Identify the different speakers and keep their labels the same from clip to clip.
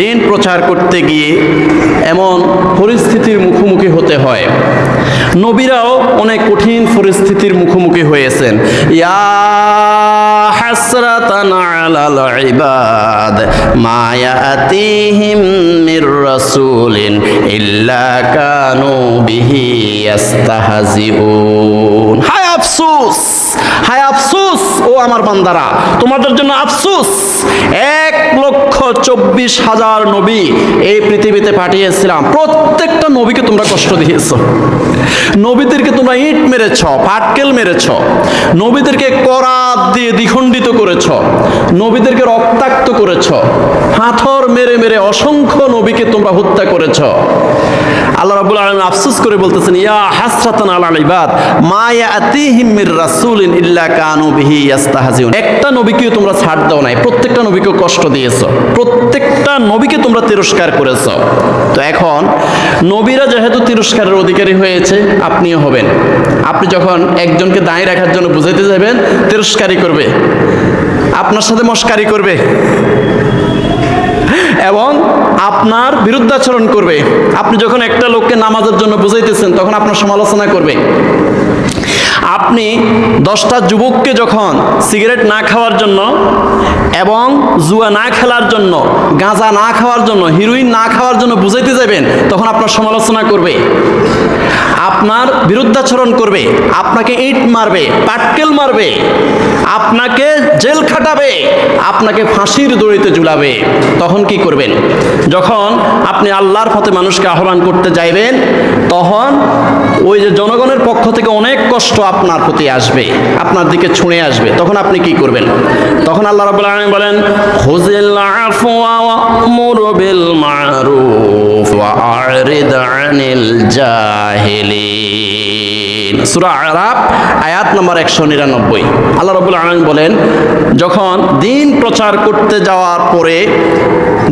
Speaker 1: দিন প্রচার করতে গিয়ে এমন পরিস্থিতির মুখোমুখি হতে হয়। নবীরাও অনেক কঠিন পরিস্থিতির মুখোমুখি হয়েছেন। ইয়া আফসোস, হায় আফসোস, ও আমার বান্দারা, তোমাদের জন্য আফসোস। এক লক্ষ চব্বিশ হাজার নবী এই পৃথিবীতে পাঠিয়েছিলাম। প্রত্যেকটা নবীকে তোমরা কষ্ট দিয়েছ। নবীদেরকে তোমরা ইট মেরেছ, পাটকেল মেরেছ। নবীদেরকে করাত দিয়ে দ্বিখণ্ডিত করেছ। নবীদেরকে রক্তাক্ত করেছ। হাথর মেরে মেরে অসংখ্য নবীকে তোমরা হত্যা করেছ। আল্লাহ রাব্বুল আলামিন আফসোস করে বলতেছেন, ইয়া হাসরাতান আলাল ইবাদ, মা ইয়াতিহিম মির রাসূলিন ইল্লা কানু বিহি ইয়াস্তাহজিউন। একটা নবীকেও তোমরা ছাড় দাও নাই, প্রত্যেকটা নবীকে কষ্ট দিয়েছ। প্রত্যেকটা নবীকে তোমরা তিরস্কার করেছ। তো এখন নবীরা যেহেতু তিরস্কারের অধিকারী হয়েছে, আপনিও হবেন। আপনি যখন একজনকে দাঁড়িয়ে রাখার জন্য বুঝাইতে যাবেন, তিরস্কারই করবে। আপনার সাথে মস্কারি করবে। এবং আপনার বিরুদ্ধাচরণ করবে। আপনি যখন একটা লোককে নামাজের জন্য বুঝাইতেছেন, তখন আপনার সমালোচনা করবে। আপনি দশটা যুবককে যখন সিগারেট না খাওয়ার জন্য এবং জুয়া না খেলার জন্য, গাঁজা না খাওয়ার জন্য হিরোইন না খাওয়ার জন্য বুঝাইতে যাবেন, তখন আপনার সমালোচনা করবে, আপনার বিরুদ্ধাচরণ করবে, আপনাকে ইট মারবে, পাটকেল মারবে, আপনাকে জেল খাটাবে, আপনাকে ফাঁসির দড়িতে ঝুলাবে, তখন কি করবেন? যখন আপনি আল্লাহর পথে মানুষকে আহ্বান করতে যাইবেন, তখন ওই যে জনগণের পক্ষ থেকে অনেক কষ্ট আপনার প্রতি আসবে, আপনার দিকে ছুঁড়ে আসবে, তখন আপনি কি করবেন? তখন আল্লাহ রাব্বুল আলামিন বলেন খুযিল আফওয়া ওয়া'মুর বিল মা'রুফ ওয়া আ'রিদ আনিল জাহিলিন। সূরা আরাফ, আয়াত নম্বর 199 আল্লাহ রাব্বুল আলামিন বলেন, যখন দিন প্রচার করতে যাওয়ার পরে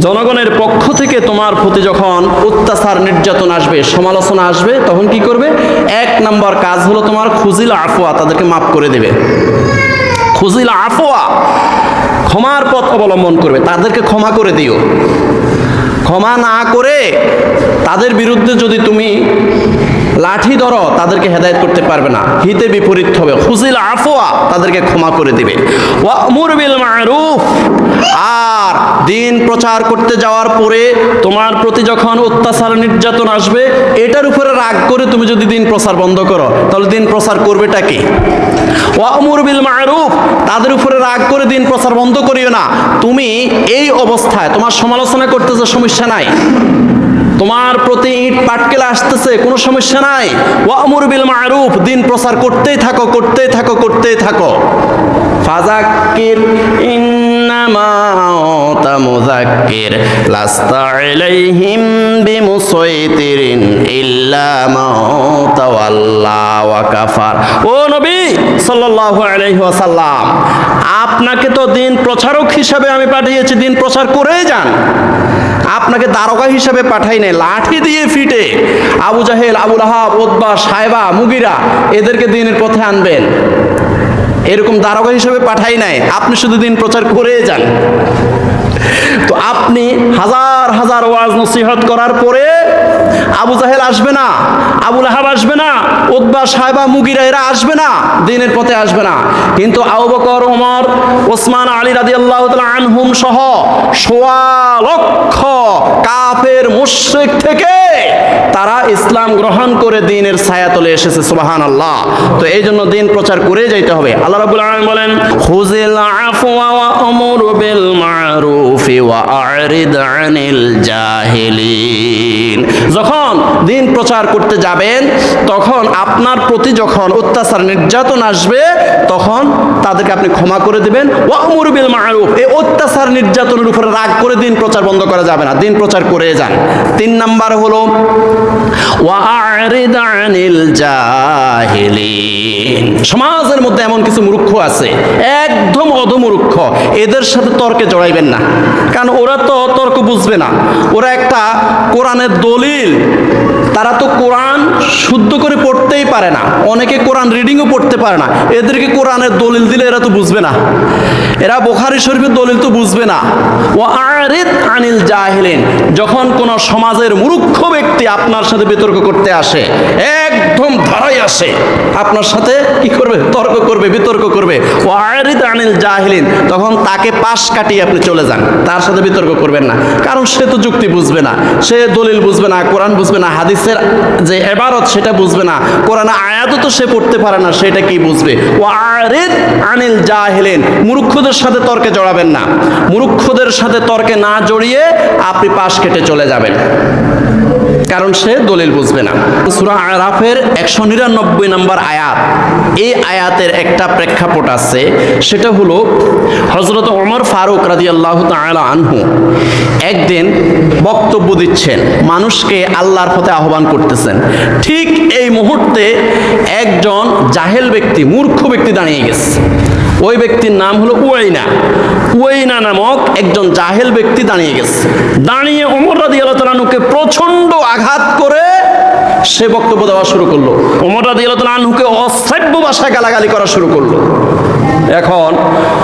Speaker 1: জনগণের পক্ষ থেকে তোমার প্রতি যখন অত্যাচার, নির্যাতন আসবে, সমালোচনা আসবে, তখন কি করবে? এক নম্বর কাজ হলো তোমার খুজিল আফওয়া, তাদেরকে মাফ করে দেবে। খুজিল আফওয়া ক্ষমার পথ অবলম্বন করবে, তাদেরকে ক্ষমা করে দিও। ক্ষমা না করে তাদের বিরুদ্ধে যদি তুমি লাঠি ধরো, তাদেরকে হেদায়ত করতে পারবে না। হিতে বিপরীত হবে। খুজিল আফওয়া, তাদেরকে ক্ষমা করে দিবে। বিল মারুফ। আর দিন প্রচার করতে যাওয়ার পরে তোমার প্রতি যখন অত্যাচার, নির্যাতন আসবে, এটার উপরে রাগ করে তুমি যদি দিন প্রচার বন্ধ করো, তাহলে দিন প্রচার করবেটা কি? ওয়ামুর বিল মারুফ। তাদের উপরে রাগ করে দিন প্রচার বন্ধ করিও না। তুমি এই অবস্থায়, তোমার সমালোচনা করতেছে সমস্যা নাই। তোমার প্রতি ইট পাটকেল আসতেছে, কোনো সমস্যা নাই। ওয়ামুর বিল মারুফ, দিন প্রচার করতেই থাকো করতেই থাকো করতেই থাকো। ফাজাক্কির ইন্নামা আনতা মুযাক্কির, লাস্তা আলাইহিম বিমুসাইতিরিন ইল্লা মা তাওয়াল্লা ওয়া কাফার। ও নবী সাল্লাল্লাহু আলাইহি ওয়াসাল্লাম, আপনাকে তো দিন প্রচারক হিসাবে আমি পাঠিয়েছি, দিন প্রচার করেই যান। আপনাকে দারোগা হিসেবে পাঠাই নাই। লাঠি দিয়ে ফিটে আবু জাহেল আবুল আহাব ওদবা সাহেবা, মুগিরা এদেরকে দিনের পথে আনবেন। এরকম দারোগা হিসেবে পাঠাই নাই। আপনি শুধু দিন প্রচার করে যান। তো আপনি হাজার হাজার ওয়াজ নসিহত করার পরে আবু জাহেল আসবে না আবুল আহাব আসবে না উদ্বা সাহেবা মুগিরা এরা আসবে না, দিনের পথে আসবে না। কিন্তু আবু বকর ওমর ওসমান আলী রাদি আল্লাহ আনহুম সহ সোয়া লক্ষ কাফের মুশরিক থেকে তারা ইসলাম গ্রহণ করে দিনের ছায়াতলে এসেছে সুবাহান আল্লাহ তো এই জন্য দিন প্রচার করে যাইতে হবে। আল্লাহ রাব্বুল আলামিন বলেন খুজিল আফওয়া ওয়া আমুর মারুফ ওয়া আ'রিদ আনিল জাহিলিন। যখন দিন প্রচার করতে যাবেন, তখন আপনার প্রতি যখন অত্যাচার, নির্যাতন আসবে, তখন তাদেরকে আপনি ক্ষমা করে দেবেন। ওয়া আমুর বিল মারুফ। এই অত্যাচার, নির্যাতনের উপরে রাগ করে দিন প্রচার বন্ধ করা যাবে না, দিন প্রচার করে যান। তিন নাম্বার হলো সমাজের মধ্যে এমন কিছু মূর্খ আছে, একদম অধমূর্খ। এদের সাথে তর্কে জড়াইবেন না, কারণ ওরা তো তর্ক বুঝবে না। ওরা একটা কোরআনের দলিল তারা তো কোরআন শুদ্ধ করে পড়তেই পারে না। অনেকে কোরআন রিডিংও পড়তে পারে না। এদেরকে কোরআনের দলিল দিলে এরা তো বুঝবে না। এরা বোখারি শরীফের দলিল তো বুঝবে না। ও আরেদ আনিল জাহিলিন। যখন কোন সমাজের মূর্খ ব্যক্তি আপনার সাথে বিতর্ক করতে আসে একদম ধরাই আসে। আপনার সাথে কি করবে? তর্ক করবে, বিতর্ক করবে। ও আরিদ আনিল জাহিলিন, তখন তাকে পাশ কাটিয়ে আপনি চলে যান। তার সাথে বিতর্ক করবেন না। কারণ সে তো যুক্তি বুঝবে না। সে দলিল বুঝবে না, কোরআন বুঝবে না, হাদিসের যে এবারত সেটা বুঝবে না। কোরআন আয়াতও তো সে পড়তে পারে না, সেটা কি বুঝবে? ও আরিদ আনিল জাহিলিন, মূর্খদের সাথে তর্কে জড়াবেন না। মূর্খদের সাথে তর্কে না জড়িয়ে আপনি পাশ কেটে চলে যাবেন। কারণ সে দলিল বুঝবে না। সুরা আরাফের একশো নিরানব্বই নম্বর আয়াত, এই আয়াতের একটা প্রেক্ষাপট আছে, সেটা হলো হজরত ওমর ফারুক রাজি আল্লাহ আনহু একদিন বক্তব্য দিচ্ছেন, মানুষকে আল্লাহর পথে আহ্বান করতেছেন। ঠিক এই মুহূর্তে একজন জাহেল ব্যক্তি, মূর্খ ব্যক্তি দাঁড়িয়ে গেছে। ওই ব্যক্তির নাম হলো উয়াইনা। উয়াইনা নামক একজন জাহেল ব্যক্তি দাঁড়িয়ে গেছে। দাঁড়িয়ে ওমর রাদি তাআলাকে প্রচণ্ড আঘাত করে সে বক্তব্য দেওয়া শুরু করল। ওমর রাদি আল্লাহ আনহুকে অশ্রাব্য ভাষায় গালাগালি করা শুরু করল। এখন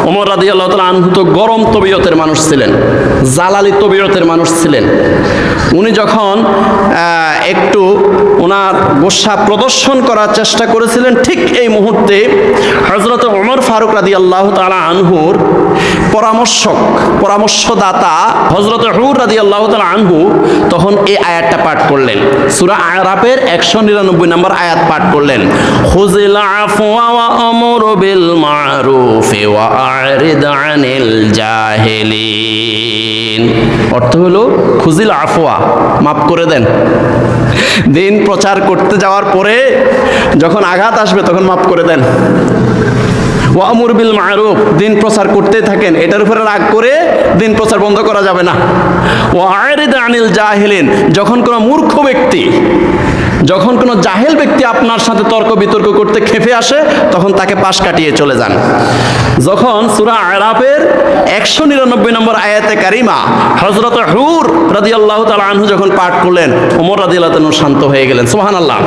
Speaker 1: ওমর রাদি আল্লাহ আনহু তো গরম তবিয়তের মানুষ ছিলেন জালালি তবিয়তের মানুষ ছিলেন। উনি যখন একটু ওনার গোসা প্রদর্শন করার চেষ্টা করেছিলেন ঠিক এই মুহূর্তে হজরত ওমর ফারুক রাদি আল্লাহ তালা আনহুর পরামর্শক, পরামর্শদাতা হজরত হুর রাদি আল্লাহ আনহু তখন এই আয়াতটা পাঠ করলেন। সুরা আরাফের একশো নিরানব্বই নম্বর আয়াত পাঠ করলেন। অর্থ হলো, খুজিল আফওয়া, মাফ করে দেন। দিন প্রচার করতে যাওয়ার পরে যখন আঘাত আসবে তখন মাফ করে দেন। ওয়ামুর বিল মারুফ, দিন প্রচার করতে থাকেন, এটার উপরে রাগ করে দিন প্রচার বন্ধ করা যাবে না। ও আয়রিদ আনিল জাহিলিন, যখন কোনো মূর্খ ব্যক্তি, যখন কোনো জাহেল ব্যক্তি আপনার সাথে তর্ক বিতর্ক করতে খেপে আসে, তখন তাকে পাশ কাটিয়ে চলে যান। যখন সুরা আরাফের একশো নিরানব্বই নম্বর আয়াতে কারিমা হজরত হুর রাদিয়াল্লাহু তাআলা আনহু যখন পাঠ করলেন ওমর রাদিয়াল্লাহু তাআলা শান্ত হয়ে গেলেন। সুবহানাল্লাহ।